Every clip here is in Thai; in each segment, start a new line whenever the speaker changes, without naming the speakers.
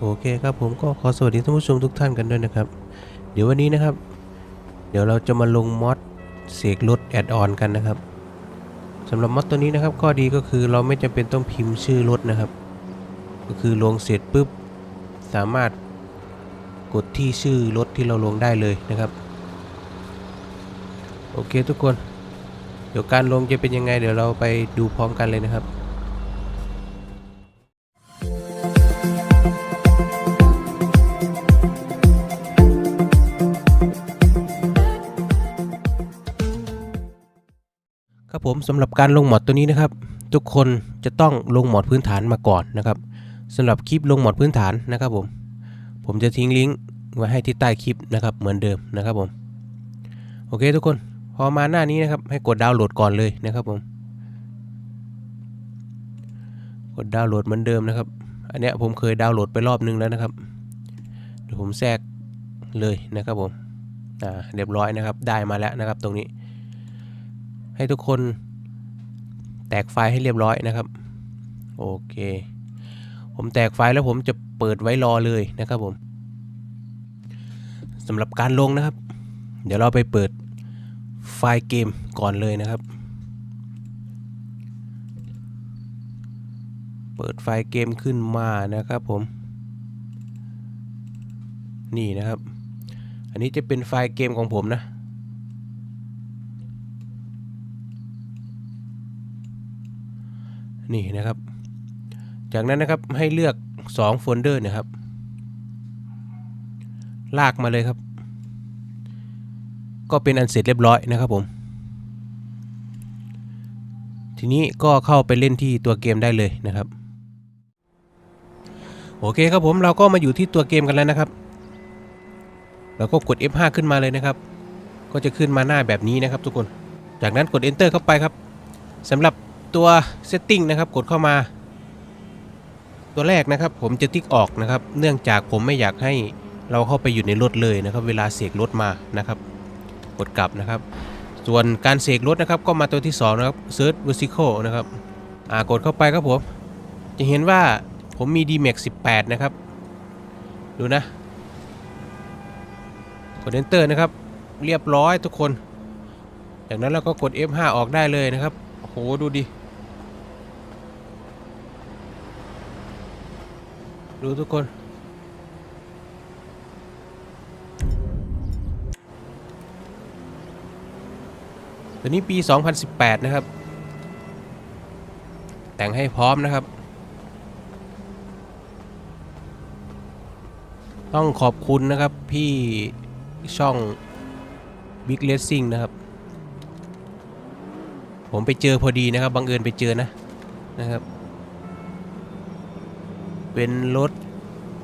โอเคครับผมก็ขอสวัสดีท่านผู้ชมทุกท่านกันด้วยนะครับ เดี๋ยววันนี้นะครับ เดี๋ยวเราจะมาลงมอดเสกรถแอดออนกันนะครับสำหรับมอดตัวนี้นะครับข้อดีก็คือเราไม่จำเป็นต้องพิมพ์ชื่อรถนะครับ ก็คือลงเสร็จปุ๊บสามารถกดที่ชื่อรถที่เราลงได้เลยนะครับ โอเคทุกคน เดี๋ยวการลงจะเป็นยังไง เดี๋ยวเราไปดูพร้อมกันเลยนะครับ ผมสำหรับการลงหมอดตัวนี้นะครับ ทุกคนจะต้องลงหมอดพื้นฐานมาก่อนนะครับสำหรับคลิปลงหมอดพื้นฐานนะครับผม ผมจะทิ้งลิงก์ไว้ให้ที่ใต้คลิปนะครับเหมือนเดิมนะครับผมโอเคทุกคนพอมาหน้านี้นะครับให้กดดาวน์โหลดก่อนเลยนะครับผมกดดาวน์โหลดเหมือนเดิมนะครับ อันเนี้ยผมเคยดาวน์โหลดไปรอบนึงแล้วนะครับเดี๋ยวผมแทรกเลยนะครับผมอ่าเรียบร้อยนะครับได้มาแล้วนะครับตรงนี้ ให้ทุกคนแตกไฟล์ให้เรียบร้อยนะครับ โอเค ผมแตกไฟล์แล้วผมจะเปิดไว้รอเลยนะครับผมสำหรับการลงนะครับ เดี๋ยวเราไปเปิดไฟล์เกมก่อนเลยนะครับ เปิดไฟล์เกมขึ้นมานะครับผม นี่นะครับ อันนี้จะเป็นไฟล์เกมของผมนะ นี่นะครับ จากนั้นนะครับให้เลือก2โฟลเดอร์นะครับ ลากมาเลยครับ ก็เป็นอันเสร็จเรียบร้อยนะครับผม ทีนี้ก็เข้าไปเล่นที่ตัวเกมได้เลยนะครับโอเคครับผมเราก็มาอยู่ที่ตัวเกมกันแล้วนะครับ เราก็กด F5 ขึ้นมาเลยนะครับ ก็จะขึ้นมาหน้าแบบนี้นะครับทุกคน จากนั้นกด Enter เข้าไปครับสำหรับ ตัว Setting นะครับกดเข้ามา ตัวแรกนะครับผมจะติ๊กออกนะครับ เนื่องจากผมไม่อยากให้เราเข้าไปอยู่ในรถเลยนะครับ เวลาเสกรถมานะครับกดกลับนะครับ ส่วนการเสกรถนะครับ ก็มาตัวที่2นะครับ Search Vertical นะครับอ่ากดเข้าไปครับผมจะเห็นว่าผมมี DMAX 18 นะครับ ดูนะกด Enter นะครับ เรียบร้อยทุกคน จากนั้นเราก็กด F5 ออกได้เลยนะครับโอ้โหดูดิ ดูทุกคนตัวนี้ปี 2018 นะครับ แต่งให้พร้อมนะครับ ต้องขอบคุณนะครับพี่ช่อง Big Racing นะครับ ผมไปเจอพอดีนะครับ บังเอิญไปเจอนะนะครับ เป็นรถ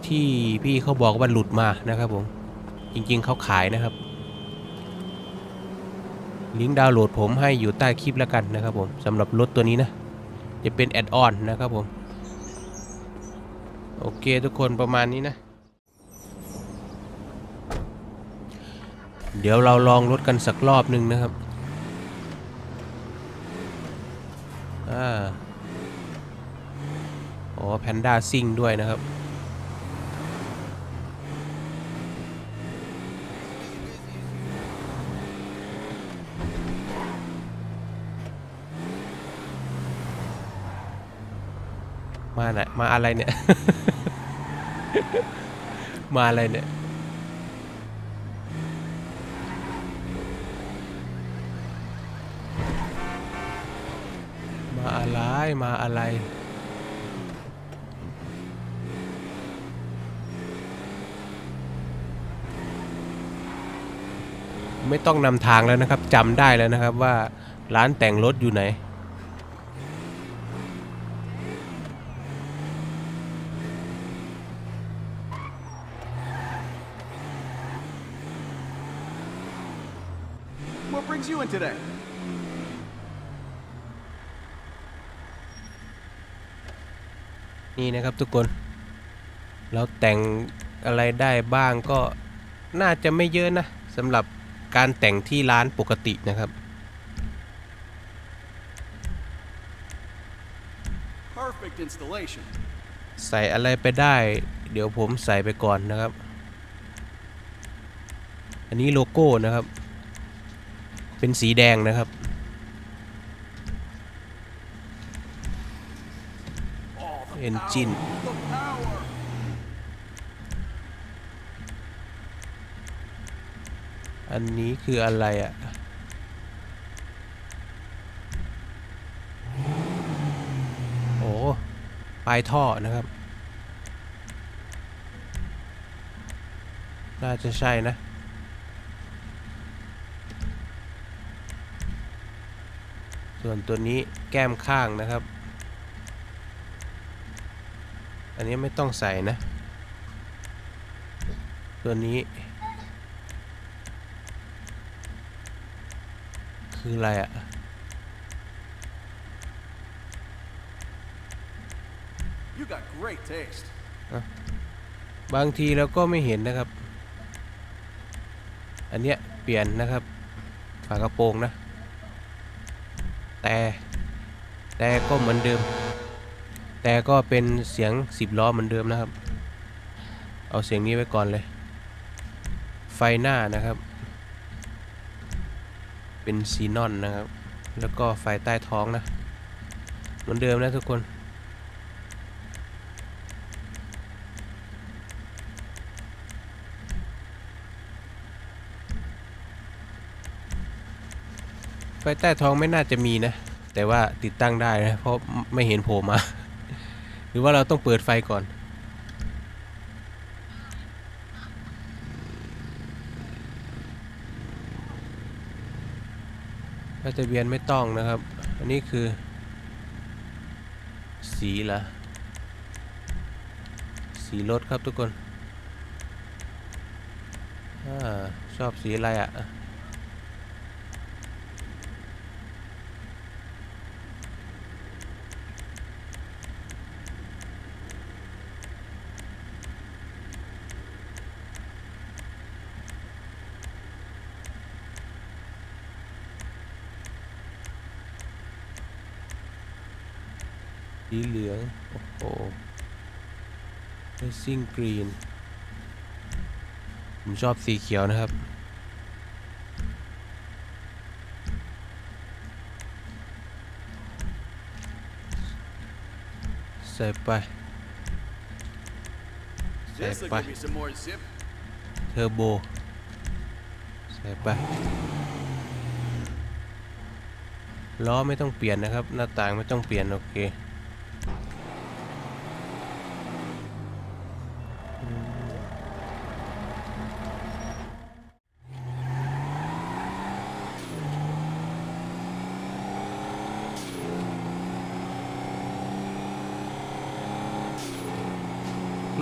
ที่พี่เขาบอกว่าหลุดมานะครับผม จริงๆเขาขายนะครับ ลิงก์ดาวน์โหลดผมให้อยู่ใต้คลิปแล้วกันนะครับผมสำหรับรถตัวนี้นะ จะเป็นแอดออนนะครับผม โอเคทุกคนประมาณนี้นะ เดี๋ยวเราลองรถกันสักรอบหนึ่งนะครับ อ่า อ๋อแพนด้าซิ่งด้วยนะครับ มาไหนมาอะไรเนี่ย มาอะไรเนี่ยมาอะไรมาอะไร ไม่ต้องนำทางแล้วนะครับจำได้แล้วนะครับว่าร้านแต่งรถอยู่ไหน
What brings you in today?
นี่นะครับทุกคน เราแต่งอะไรได้บ้างก็น่าจะไม่เยอะนะสำหรับ การแต่งที่ร้านปกตินะครับ
Perfect installation.
ใส่อะไรไปได้ เดี๋ยวผมใส่ไปก่อนนะครับ อันนี้โลโก้นะครับ เป็นสีแดงนะครับ Engine อันนี้ อันนี้คืออะไรอะ่ะ โอ้ปลายท่อนะครับ น่าจะใช่นะส่วนตัวนี้แก้มข้างนะครับ อันนี้ไม่ต้องใส่นะ ตัวนี้ คืออะไรอะ
You got great taste.
บางทีเราก็ไม่เห็นนะครับ อันเนี้ยเปลี่ยนนะครับฝากระโปรงนะ แต่ แต่ก็เหมือนเดิม แต่ก็เป็นเสียงสิบล้อเหมือนเดิมนะครับ เอาเสียงนี้ไว้ก่อนเลย ไฟหน้านะครับ เป็นซีนอนนะครับ แล้วก็ไฟใต้ท้องนะ เหมือนเดิมนะทุกคนไฟใต้ท้องไม่น่าจะมีนะ แต่ว่าติดตั้งได้นะ เพราะไม่เห็นโผล่มา หรือว่าเราต้องเปิดไฟก่อน ป้ายทะเบียนไม่ต้องนะครับ อันนี้คือ สีละสีรถครับทุกคนอชอบสีอะไรอะ่ะ สีเหลือง โอ้โห Racing Green ผมชอบสีเขียวนะครับ ใส่ไป
This'll
bye.
give me some more zip.
เทอร์โบ ใส่ไป ล้อไม่ต้องเปลี่ยนนะครับ หน้าต่างไม่ต้องเปลี่ยน โอเค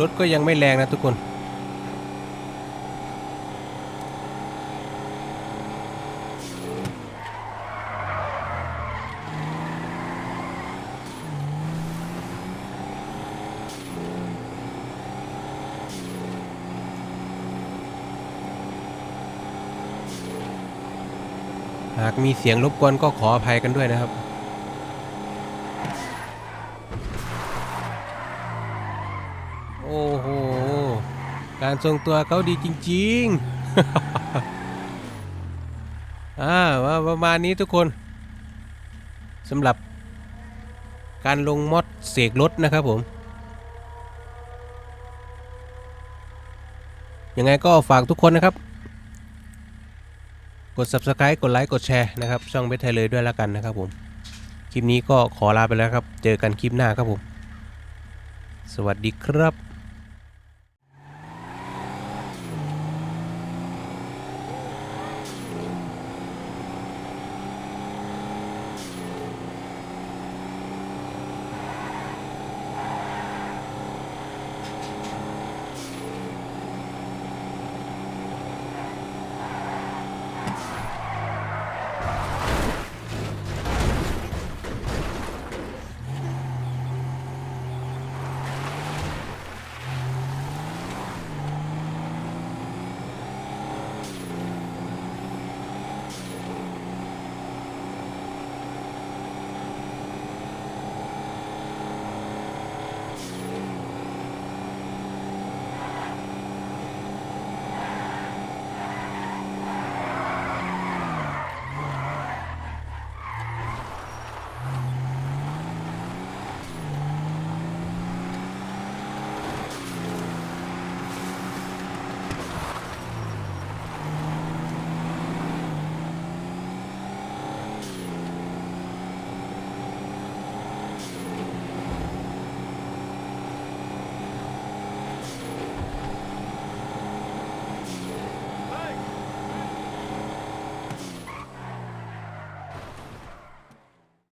รถก็ยังไม่แรงนะทุกคนากมีเสียงรบกวนก็ขออภัยกันด้วยนะครับ โอ้โห การทรงตัวเขาดีจริงๆอ่าว่าประมาณนี้ทุกคนสำหรับการลงมอดเสกรถนะครับผม ยังไงก็ฝากทุกคนนะครับ ด subscribe กดไลค์กดแชร์นะครับช่องเบสไทยเลยด้วยแล้วกันนะครับผม คลิปนี้ก็ขอลาไปแล้วครับ เจอกันคลิปหน้าครับผม สวัสดีครับ